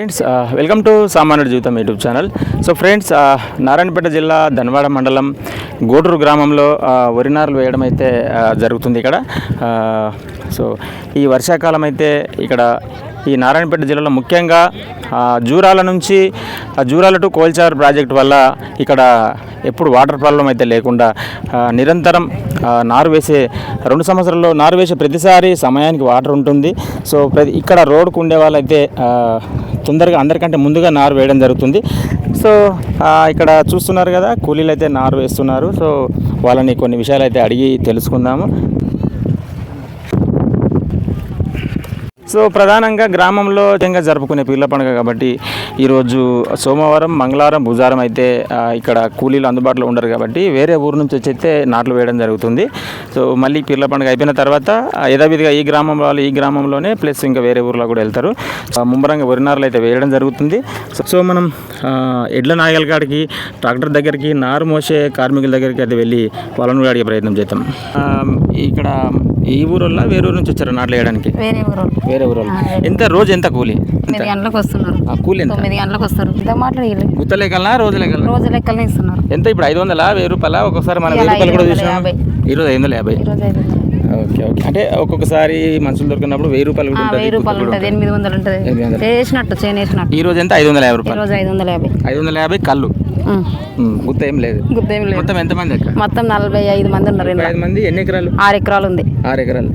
Friends welcome to సామాన్యుడి జీవితం YouTube channel so friends Narayanpet జిల్లా ధన్వాడ మండలం గోటూరు గ్రామంలో uh, వరినారులు వరి వేయడం అయితే uh, జరుగుతుంది ఇక్కడ. Uh, సో ఈ వర్షాకాలం అయితే ఇక్కడ ఈ నారాయణపేట జిల్లాలో ముఖ్యంగా జూరాల నుంచి జూరాల టు కోల్చార్ ప్రాజెక్ట్ వల్ల ఇక్కడ ఎప్పుడు వాటర్ ప్రాబ్లం అయితే లేకుండా నిరంతరం నారు వేసే రెండు సంవత్సరాల్లో నారు వేసే ప్రతిసారి సమయానికి వాటర్ ఉంటుంది. సో ప్రతి ఇక్కడ రోడ్కు ఉండే వాళ్ళైతే తొందరగా అందరికంటే ముందుగా నారు వేయడం జరుగుతుంది. సో ఇక్కడ చూస్తున్నారు కదా కూలీలు అయితే నారు వేస్తున్నారు. సో వాళ్ళని కొన్ని విషయాలు అయితే అడిగి తెలుసుకుందాము. సో ప్రధానంగా గ్రామంలో ముఖ్యంగా జరుపుకునే పీర్ల పండుగ కాబట్టి ఈరోజు సోమవారం మంగళవారం బుధవారం అయితే ఇక్కడ కూలీలు అందుబాటులో ఉండరు కాబట్టి వేరే ఊరు నుంచి వచ్చి అయితే నాట్లు వేయడం జరుగుతుంది. సో మళ్ళీ పీర్ల పండుగ అయిపోయిన తర్వాత యథావిధిగా ఈ గ్రామం వాళ్ళు ఈ గ్రామంలోనే ప్లస్ ఇంకా వేరే ఊర్లో కూడా వెళ్తారు. ముమ్మరంగా వరి నారులు అయితే వేయడం జరుగుతుంది. సో- మనం ఎడ్ల నాయల కాడికి ట్రాక్టర్ దగ్గరికి నారు మోసే కార్మికుల దగ్గరికి అయితే వెళ్ళి వాళ్ళని అడిగే ప్రయత్నం చేద్దాం. ఇక్కడ ఈ ఊరోళ్ళ వేరే ఊరు నుంచి వచ్చారు నాట్లు వేయడానికి? వేరే ఊరు. వేరే ఊరోళ్ళు ఎంత రోజు ఎంత కూలి? తొమ్మిది గంటలకు వస్తున్నారు. ఆ కూలి ఎంత? తొమ్మిది గంటలకు వస్తారు. ఇంత మాట్లాడి గుత్త లెక్కలనా రోజు లెక్కలనా? రోజు లెక్కలనే ఇస్తున్నారు. ఎంత ఇప్పుడు ఐదు వందల వెయ్యి రూపాయల? ఒక్కొక్కసారి మనం వెయ్యి ఇలా రూపాయలు కూడా ఐదు వందల చూసాం యాభై. ఈరోజు ఐదు వందల యాభై. ఈరోజు ఐదు వందలు. Okay okay. అంటే ఒక్కొక్కసారి మనుషులు దొరికినప్పుడు వెయ్యి రూపాయలు కూడా వెయ్యి రూపాయలు ఉంటుంది ఎనిమిది వందలు ఉంటుంది. చేను వేసినట్టు ఈ రోజు ఎంత? ఐదు వందల యాభై రూపాయలు. ఐదు వందల యాభై. ఐదు వందల యాభై కళ్ళు. గుత్త ఏం లేదు. గుర్తేం లేదు. మొత్తం ఎంతమంది అక్క? మొత్తం నలభై ఐదు మంది ఉన్నారు. ఐదు మంది ఎన్ని ఎకరాలు? ఆరు ఎకరాలు ఉంది. ఆరు ఎకరాలు.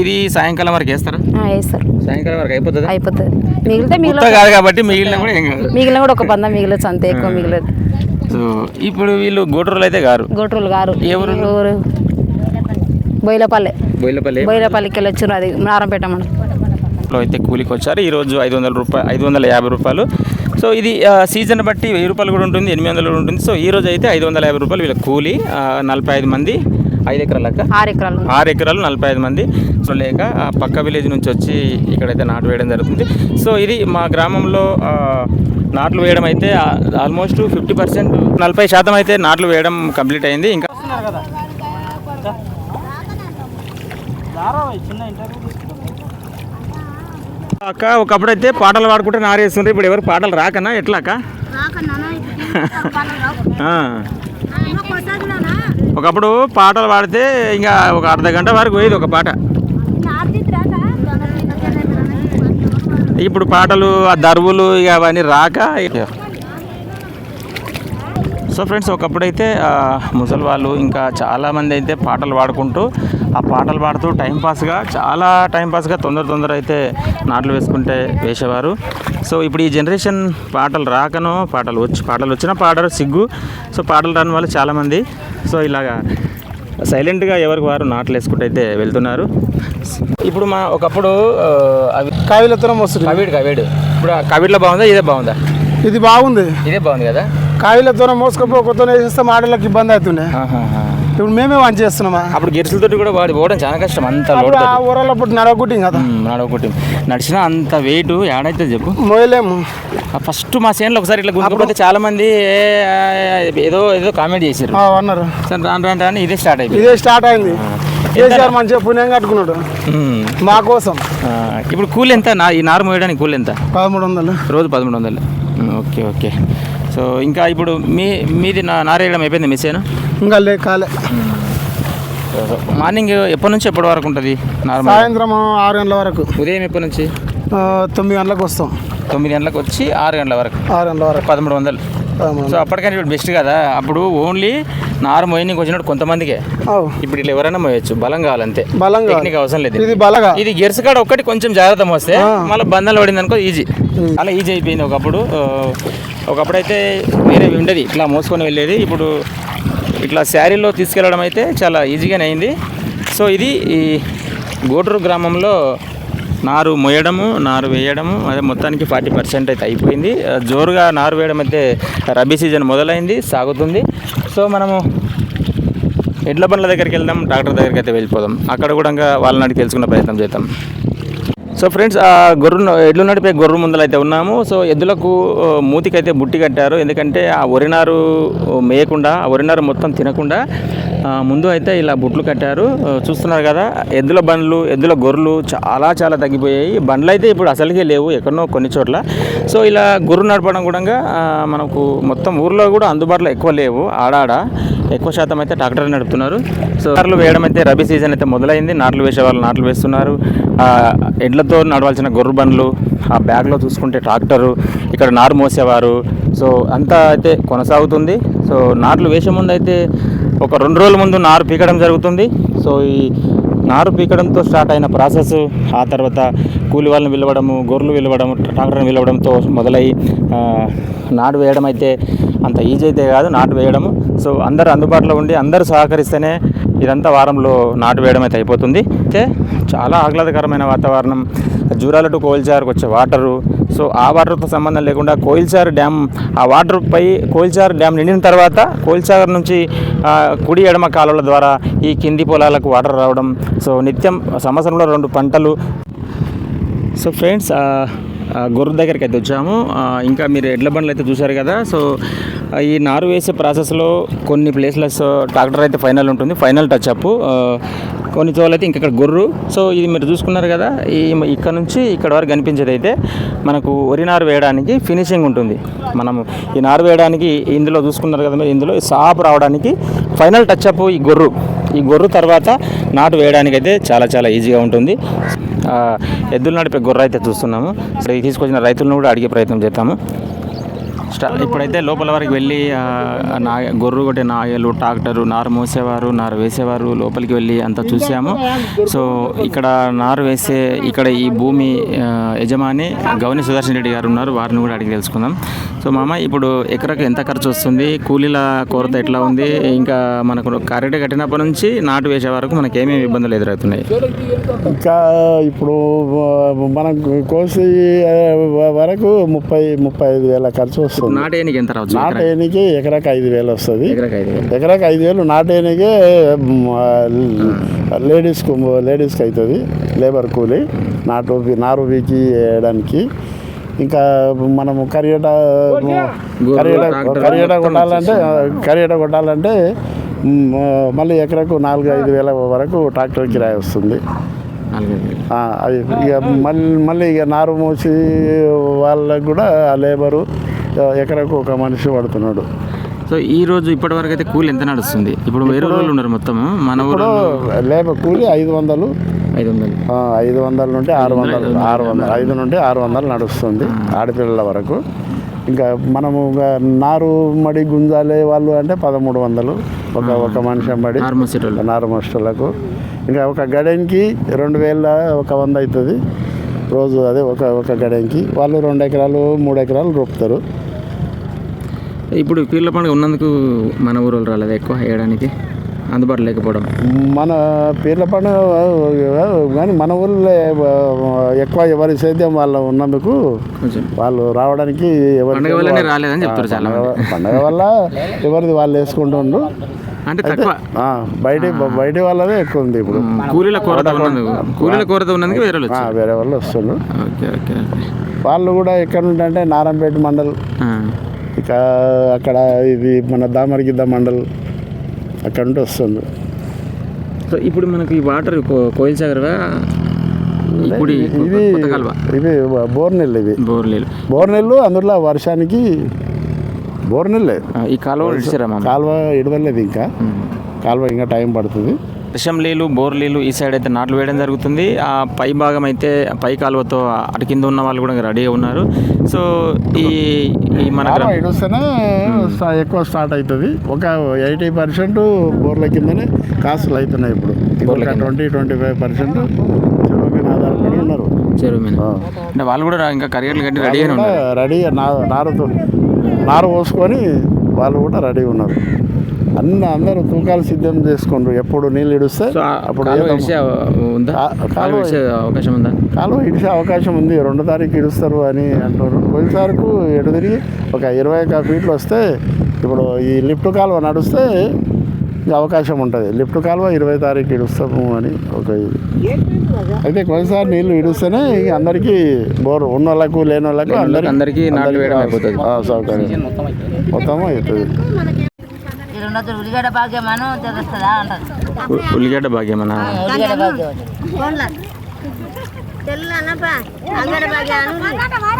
ఇది సాయంకాలం వరకు వేస్తారా? వేస్తారు. సాయంకాలం వరకు అయిపోతుందా? అయిపోతుంది. మిగిలితే గుత్త మిగిలిన కాదు కాబట్టి మిగిలిన కూడా ఏం మిగిలిన కూడా ఒక పంద మిగిలొచ్చు అంతే ఎక్కువ మిగిలేదు సో ఇప్పుడు వీళ్ళు గోటూరులు అయితే గారు. గోట్రోలు గారు. ఏ ఊరు బొయిలపల్లె బోయిలపల్లి బొయిలపల్లికి వెళ్ళి వచ్చారు అది నారంపేట మనం. అయితే కూలికి వచ్చారు. ఈరోజు ఐదు వందల రూపాయలు ఐదు వందల యాభై రూపాయలు. సో ఇది సీజన్ బట్టి వెయ్యి రూపాయలు కూడా ఉంటుంది ఎనిమిది వందలు కూడా ఉంటుంది. సో ఈ రోజు అయితే ఐదు వందల యాభై రూపాయలు వీళ్ళ కూలి నలభై ఐదు మంది ఐదు ఎకరాల లెక్క. ఆరు ఎకరాలు. ఆరు ఎకరాలు నలభై ఐదు మంది. సో లేక పక్క విలేజ్ నుంచి వచ్చి ఇక్కడైతే నాటు వేయడం జరుగుతుంది. సో ఇది మా గ్రామంలో నాట్లు వేయడం అయితే ఆల్మోస్ట్ ఫిఫ్టీ పర్సెంట్ నలభై శాతం అయితే నాట్లు వేయడం కంప్లీట్ అయింది. ఇంకా అక్క ఒకప్పుడైతే పాటలు పాడుకుంటే నారేస్తుండ్రు ఇప్పుడు ఎవరు పాటలు రాకన్నా ఎట్లా అక్క? ఆ. ఒకప్పుడు పాటలు పాడితే ఇంకా ఒక అర్ధ గంట వరకు పోయేది ఒక పాట. ఇప్పుడు పాటలు ఆ దరువులు ఇక అవన్నీ రాక. సో ఫ్రెండ్స్ ఒకప్పుడైతే ముసలి వాళ్ళు ఇంకా చాలామంది అయితే పాటలు పాడుకుంటూ ఆ పాటలు పాడుతూ టైంపాస్గా చాలా టైంపాస్గా తొందర తొందర అయితే నాట్లు వేసుకుంటే వేసేవారు. సో ఇప్పుడు ఈ జనరేషన్ పాటలు రాకనో పాటలు వచ్చి పాటలు వచ్చినా పాడరు సిగ్గు. సో పాటలు రాని వాళ్ళు చాలామంది. సో ఇలాగా సైలెంట్గా ఎవరికి వారు నాట్లు వేసుకుంటూ అయితే వెళ్తున్నారు. ఇప్పుడు మా ఒకప్పుడు అవి కావిలతో వస్తుంది కవిడ్ కవిడ్. ఇప్పుడు కవిడ్లో బాగుందా ఇదే బాగుందా? ఇది బాగుంది. ఇదే బాగుంది కదా? కావిలతో మోసుకపో కొత్త వేసేస్తే మాటలకు ఇబ్బంది అవుతుండే. ఇప్పుడు మేమే వన్ చేస్తున్నామా? అప్పుడు గిరిసలతోటి కూడా వాడి పోవడం చాలా కష్టం అంత అప్పుడు లోడ్ ఆ ఊరలో పుట్టి నడవకుట్టి కదా. నడవకొట్టి నడిచినా అంత వెయిట్ ఏడైతే చెప్పు. మోయలేము. ఫస్ట్ మా సేన్లో ఒకసారి ఇట్లా గుంజుకపోతే చాలా మంది ఏదో ఏదో కామెంట్ చేశారు అన్నారు. సరే రాను రాను రాను ఇదే స్టార్ట్ అయిపోయింది. ఇదే స్టార్ట్ అయింది. కేసీఆర్ మంచిగా పుణ్యం కట్టుకున్నాడు. మా కోసం. ఇప్పుడు కూలి ఎంత? నా ఈ నారు మోయడానికి కూలి ఎంత? పదమూడు వందలు. రోజు పదమూడు వందలు. Okay okay. సో ఇంకా ఇప్పుడు మీ మీది నా నారేయడం అయిపోయింది మిస్సేనా ఇంకా లే కాలే. మార్నింగ్ ఎప్పటి నుంచి ఎప్పటి వరకు ఉంటుంది? నార్మల్ సాయంత్రం ఆరు గంటల వరకు. ఉదయం ఎప్పటి నుంచి? తొమ్మిది గంటలకు వస్తాం. తొమ్మిది గంటలకు వచ్చి ఆరు గంటల వరకు. ఆరు గంటల వరకు. పదమూడు వందలు. సో అప్పటికైనా ఇప్పుడు బెస్ట్ కదా? అప్పుడు ఓన్లీ నారు మోయనికి వచ్చినట్టు కొంతమందికే. ఇప్పుడు ఇట్లా ఎవరైనా మోయొచ్చు బలం కావాలంతే. బలంగా టెక్నిక్ అవసరం లేదు. ఇది బలగా. ఇది గెరసకాడ ఒక్కటి కొంచెం జాగ్రత్త మోస్తే మళ్ళీ బంధాలు పడింది అనుకో ఈజీ అలా ఈజీ అయిపోయింది ఒకప్పుడు. ఒకప్పుడైతే వేరే ఉండేది. ఇట్లా మోసుకొని వెళ్ళేది. ఇప్పుడు ఇట్లా శారీలో తీసుకెళ్ళడం అయితే చాలా ఈజీగానే అయింది. సో ఇది ఈ గోటూరు గ్రామంలో నారు మొయ్యడము నారు వేయడము అదే మొత్తానికి ఫార్టీ పర్సెంట్ అయితే అయిపోయింది. జోరుగా నారు వేయడం అయితే రబీ సీజన్ మొదలైంది సాగుతుంది. సో మనము ఎడ్ల బండ్ల దగ్గరికి వెళ్దాం డాక్టర్ దగ్గరికి అయితే వెళ్ళిపోదాం. అక్కడ కూడా ఇంకా వాళ్ళని అడిగి తెలుసుకునే ప్రయత్నం చేద్దాం. సో ఫ్రెండ్స్ ఆ గొర్రె ఎడ్లు నడిపే గొర్రె ముందలు అయితే ఉన్నాము. సో ఎద్దులకు మూతికైతే బుట్టి కట్టారు. ఎందుకంటే ఆ వరినారు మేయకుండా ఆ వరినారు మొత్తం తినకుండా ముందు అయితే ఇలా బుట్లు కట్టారు. చూస్తున్నారు కదా ఎద్దుల బండ్లు ఎద్దుల గొర్రెలు చాలా చాలా తగ్గిపోయాయి. బండ్లు అయితే ఇప్పుడు అసలుకే లేవు ఎక్కడనో కొన్ని చోట్ల. సో ఇలా గొర్రె నడపడం కూడా మనకు మొత్తం ఊర్లో కూడా అందుబాటులో ఎక్కువ లేవు ఆడాడ. ఎక్కువ శాతం అయితే ట్రాక్టర్ నడుపుతున్నారు. సో నార్లు వేయడం అయితే రబీ సీజన్ అయితే మొదలైంది. నాట్లు వేసే వాళ్ళు నాట్లు వేస్తున్నారు. ఎడ్లతో నడవాల్సిన గొర్రె బండ్లు ఆ బ్యాగ్లో చూసుకుంటే ట్రాక్టరు ఇక్కడ నారు మోసేవారు. సో అంతా అయితే కొనసాగుతుంది. సో నాట్లు వేసే ముందు అయితే ఒక రెండు రోజుల ముందు నారు పీకడం జరుగుతుంది. సో ఈ నారు పీకడంతో స్టార్ట్ అయిన ప్రాసెస్ ఆ తర్వాత కూలి వాళ్ళని పిలవడము గొర్రెలు పిలవడం ట్రాక్టర్ని పిలవడంతో మొదలై నాటు వేయడం అయితే అంత ఈజీ అయితే కాదు నాటు వేయడము. సో అందరు అందుబాటులో ఉండి అందరూ సహకరిస్తేనే ఇదంతా వారంలో నాటు వేయడం అయితే అయిపోతుంది. అయితే చాలా ఆహ్లాదకరమైన వాతావరణం. జూరాల టు కోయిల్చార్కి వచ్చే వాటరు. సో ఆ వాటర్తో సంబంధం లేకుండా కోయిల్చార్ డ్యామ్ ఆ వాటర్ పై డ్యామ్ నిండిన తర్వాత కోయిల్చార్ నుంచి కుడి ఎడమ కాలువల ద్వారా ఈ కింది పొలాలకు వాటర్ రావడం. సో నిత్యం సంవత్సరంలో రెండు పంటలు. సో ఫ్రెండ్స్ ఆ, గొర్రె దగ్గరికి అయితే వచ్చాము. ఇంకా మీరు ఎడ్ల బండ్లు అయితే చూశారు కదా. సో ఈ నారు వేసే ప్రాసెస్లో కొన్ని ప్లేస్లెస్ ట్రాక్టర్ అయితే ఫైనల్ ఉంటుంది. Final touch up. కొన్ని చోట్ల అయితే ఇక్కడ గొర్రు. సో ఇది మీరు చూసుకున్నారు కదా ఈ ఇక్కడ నుంచి ఇక్కడ వరకు కనిపించేది అయితే మనకు వరి నారు వేయడానికి ఫినిషింగ్ ఉంటుంది. మనము ఈ నారు వేయడానికి ఇందులో చూసుకున్నారు కదా మీరు ఇందులో సాపు రావడానికి ఫైనల్ టచ్ అప్ ఈ గొర్రు. ఈ గొర్రు తర్వాత నాటు వేయడానికి అయితే చాలా చాలా ఈజీగా ఉంటుంది. ఎద్దులు నడిపే గొర్రె అయితే చూస్తున్నాము. సో తీసుకొచ్చిన రైతులను కూడా అడిగే ప్రయత్నం చేస్తాము ఇప్పుడైతే లోపల వరకు వెళ్ళి నా గొర్రు కొట్టే నాయలు ట్రాక్టరు నారు మోసేవారు నారు వేసేవారు లోపలికి వెళ్ళి అంతా చూసాము. సో ఇక్కడ నారు వేసే ఇక్కడ ఈ భూమి యజమాని గౌని సుదర్శన్ రెడ్డి గారు ఉన్నారు. వారిని కూడా అడిగి తెలుసుకుందాం. సో మామ ఇప్పుడు ఎకరకు ఎంత ఖర్చు వస్తుంది? కూలీల కొరత ఎట్లా ఉంది? ఇంకా మనకు కరెక్ట్ కట్టినప్పటి నుంచి నాటు వేసే వరకు మనకి ఏమేమి ఇబ్బందులు ఎదురవుతున్నాయి? ఇంకా ఇప్పుడు మనం కోసి వరకు ముప్పై ముప్పై ఐదు వేల ఖర్చు వస్తుంది. నాటేయనికి ఎంత రావచ్చు నాటేయనికి ఎకరాకి ఐదు వేలు వస్తుంది. ఎకరకు ఐదు వేలు. నాటేయనికే లేడీస్కు లేడీస్కి అవుతుంది లేబర్ కూలి నాటు నారు వీకి వేయడానికి. ఇంకా మనము కరియట కరియట కరియట కొట్టాలంటే కరియట కొట్టాలంటే మళ్ళీ ఎకరకు నాలుగు ఐదు వేల వరకు ట్రాక్టర్ కిరాయి వస్తుంది. అది ఇక మళ్ళీ మళ్ళీ ఇక నారు మూసి వాళ్ళకు కూడా ఆ లేబరు ఎకరకు ఒక మనిషి పడుతున్నాడు. సో ఈ రోజు ఇప్పటి వరకు అయితే కూలి ఎంత నడుస్తుంది? ఇప్పుడు వేరే రోజులు ఉన్నారు మొత్తం మన ఊరు లేబర్ కూలి ఐదు వందలు. ఐదు వందలు. ఐదు వందల నుండి ఆరు వందలు ఆరు వందలు ఐదు నుండి ఆరు వందలు నడుస్తుంది ఆడపిల్లల వరకు. ఇంకా మనము నారు మడి గుంజాలే వాళ్ళు అంటే పదమూడు వందలు. ఒక ఒక మనిషి మడి. నార్మల్ సెటోళ్ళు. నారు మస్టులకు ఇంకా ఒక గడెన్కి రెండు వేల ఒక వంద అవుతుంది. రోజు అదే ఒక ఒక గడెన్కి వాళ్ళు రెండు ఎకరాలు మూడు ఎకరాలు రొప్పుతారు ఇప్పుడు పీర్ల పండుగ ఉన్నందుకు మన ఊరు రాలేదు ఎక్కువ వేయడానికి? అందుబాటులో లేకపోవడం. మన పీర్ల పండుగ కానీ మన ఊళ్ళో ఎక్కువ ఎవరి సేద్యం వాళ్ళ ఉన్నందుకు వాళ్ళు రావడానికి ఎవరి పండగ వల్ల ఎవరిది వాళ్ళు వేసుకుంటుండ్రు. అంటే తక్కువ. బయట బయట వాళ్ళదే ఎక్కువ ఉంది ఇప్పుడు కూలీల కొరత కూలీల కొరత ఉన్నందుకు వేరే వాళ్ళు వేరే వాళ్ళు వస్తుండ్రు ఓకే వాళ్ళు కూడా ఎక్కడ నుండి అంటే నారాయణపేట మండల్. ఇక అక్కడ ఇది మన దామరగిద్ద మండల్ అక్కడ నుండి వస్తుంది. సో ఇప్పుడు మనకు ఈ వాటర్ కోయిల్ సాగర్వా? ఇప్పుడు ఇవి కొత్త కాలువ? ఇవి బోర్ నీళ్ళు ఇవి బోర్లేలు బోర్ నీళ్ళు అందులో వర్షానికి బోర్ నీళ్ళే ఆ, ఈ కాలువ కాలువ ఇడవలేదు ఇంకా. కాలువ ఇంకా టైం పడుతుంది. వర్షం నీళ్ళు బోర్ నీళ్ళు ఈ సైడ్ అయితే నాట్లు వేయడం జరుగుతుంది. ఆ పై భాగం అయితే పై కాలువతో అటు కింద ఉన్న వాళ్ళు కూడా రెడీగా ఉన్నారు. సో ఈ ఈ మన ఎక్కువ స్టార్ట్ అవుతుంది ఒక ఎయిటీ పర్సెంట్ బోర్ల కిందనే కాసులు అవుతున్నాయి ఇప్పుడు. ట్వంటీ ట్వంటీ ఫైవ్ పర్సెంట్ చెరువు మీద ఆధారపడి ఉన్నారు చెరువు మీద. ఆ. అంటే వాళ్ళు కూడా ఇంకా కరియర్లు కట్టి రెడీ నా- నారుతో నారు పోసుకొని వాళ్ళు కూడా రెడీ ఉన్నారు. అన్న అందరూ తూకాలు సిద్ధం చేసుకుండ్రు. ఎప్పుడు నీళ్ళు ఇడిస్తే అప్పుడు కాలువ అవకాశం ఉందా? కాలువ ఇడిచే అవకాశం ఉంది. రెండో తారీఖు ఇడుస్తారు అని అంటారు పోయినసారికి ఎటు తిరిగి ఒక ఇరవై ఒక ఫీట్లు వస్తే ఇప్పుడు ఈ లిఫ్ట్ కాలువ నడుస్తే అవకాశం ఉంటుంది. లిఫ్ట్ కాలువ ఇరవై తారీఖు ఇడుస్తాము అని ఒక ఇది. అయితే కొన్నిసారి నీళ్ళు ఇడుస్తేనే ఇక అందరికీ బోర్ ఉన్న వాళ్ళకు లేని వాళ్ళకు అందరికీ సౌకర్యం. మొత్తం అవుతుంది ఉల్లిగడ్డ భాగ్యమాను తెలుస్తుందా అంటారు ఉ- ఉల్లిగడ్డ భాగ్యమనా? ఉల్లిగడ్డ భాగ్యం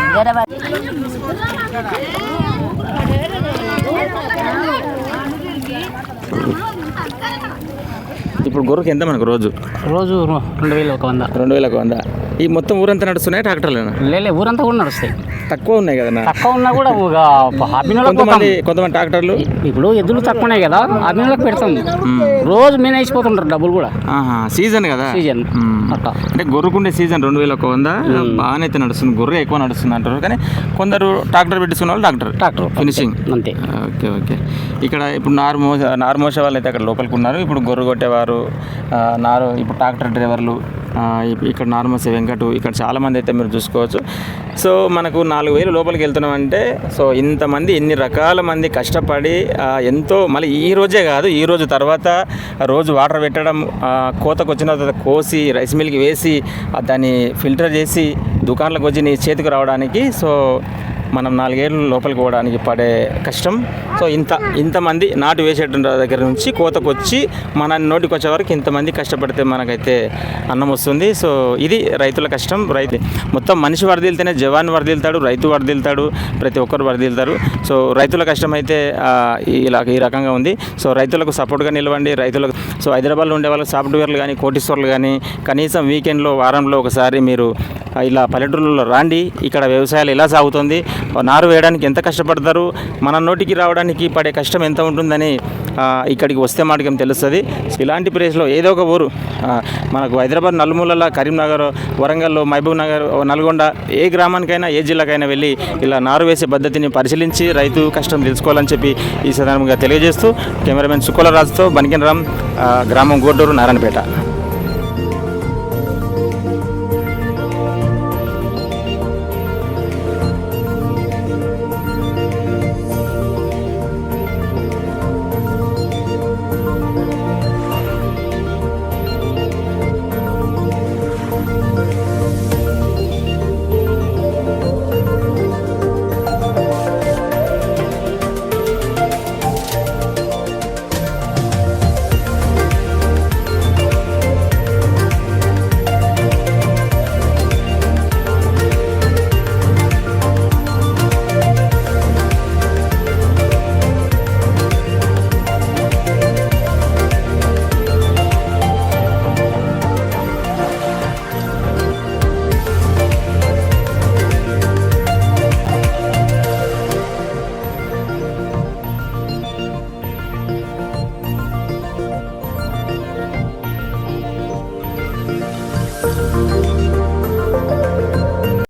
ఉల్లిగడ్డ భాగ్యం ఇప్పుడు గొర్రెకి ఎంత మనకు రోజు? రోజు రెండు వేలు ఒక వంద. రెండు వేలకు వంద. ఈ మొత్తం ఊరంతా నడుస్తున్నాయి ట్రాక్టర్లేనా లేలే ఊరంతా కూడా నడుస్తాయి. తక్కువ ఉన్నాయి కదా తక్కువ ఉన్నా కూడా ఒక అభినలకు కొంతమంది కొంతమంది ట్రాక్టర్లు? ఇప్పుడు ఎద్దులు తక్కువనే కదా అభినలకు పెడతాం. రోజు మీద వేసిపోతుంటారు డబ్బులు కూడా. సీజన్ కదా? సీజన్. అట్లా. అంటే గొర్రెకుండే సీజన్ రెండు వేల ఒక వంద. బాగానే అయితే నడుస్తుంది. గొర్రె ఎక్కువ నడుస్తుంది అంటారు. కానీ కొందరు ట్రాక్టర్ పెట్టించుకున్న వాళ్ళు ట్రాక్టర్. ట్రాక్టర్ ఫినిషింగ్ అంతే. Okay okay. ఇక్కడ ఇప్పుడు నార్మోస నార్మోస వాళ్ళు అయితే అక్కడ లోపలికి ఉన్నారు. ఇప్పుడు గొర్రె కొట్టేవారు నారు ఇప్పుడు ట్రాక్టర్ డ్రైవర్లు ఇక్కడ నార్మల్స్ వెంకటు ఇక్కడ చాలామంది అయితే మీరు చూసుకోవచ్చు. సో మనకు నాలుగు వేలు లోపలికి వెళ్తున్నామంటే సో ఇంతమంది ఇన్ని రకాల మంది కష్టపడి ఎంతో మళ్ళీ ఈ రోజే కాదు ఈ రోజు తర్వాత రోజు వాటర్ పెట్టడం కోతకు వచ్చిన తర్వాత కోసి రైస్ మిల్కి వేసి దాన్ని ఫిల్టర్ చేసి దుకాణాలకు వచ్చి నీ చేతికి రావడానికి సో మనం నాలుగేళ్ళు లోపలికి పోవడానికి పడే కష్టం. సో ఇంత ఇంతమంది నాటు వేసేటువంటి దగ్గర నుంచి కోతకు వచ్చి మన నోటికి వచ్చే వరకు ఇంతమంది కష్టపడితే మనకైతే అన్నం వస్తుంది. సో ఇది రైతుల కష్టం. రైతు మొత్తం మనిషి వరదిల్తేనే జవాన్ వరదిల్తాడు రైతు వరదిల్తాడు ప్రతి ఒక్కరు వరదిల్తారు. సో రైతుల కష్టం అయితే ఇలా ఈ రకంగా ఉంది. సో రైతులకు సపోర్ట్గా నిలవండి. రైతులకు సో హైదరాబాద్లో ఉండే వాళ్ళకి సాఫ్ట్వేర్లు కానీ కోటీశ్వర్లు కానీ కనీసం వీకెండ్లో వారంలో ఒకసారి మీరు ఇలా పల్లెటూళ్ళలో రాండి. ఇక్కడ వ్యవసాయాలు ఎలా సాగుతుంది? నారు వేయడానికి ఎంత కష్టపడతారు? మన నోటికి రావడానికి పడే కష్టం ఎంత ఉంటుందని ఇక్కడికి వస్తే మాటకేం తెలుస్తుంది. ఇలాంటి ప్లేస్లో ఏదో ఒక ఊరు మనకు హైదరాబాద్ నలుమూలల కరీంనగర్ వరంగల్ మహబూబ్ నగర్ నల్గొండ ఏ గ్రామానికైనా ఏ జిల్లాకైనా వెళ్ళి ఇలా నారు వేసే పద్ధతిని పరిశీలించి రైతు కష్టం తెలుసుకోవాలని చెప్పి ఈ సందర్భంగా తెలియజేస్తూ కెమెరామెన్ సుకుల రాజుతో బనికిన రామ్ గ్రామం గోడూరు నారాయణపేట.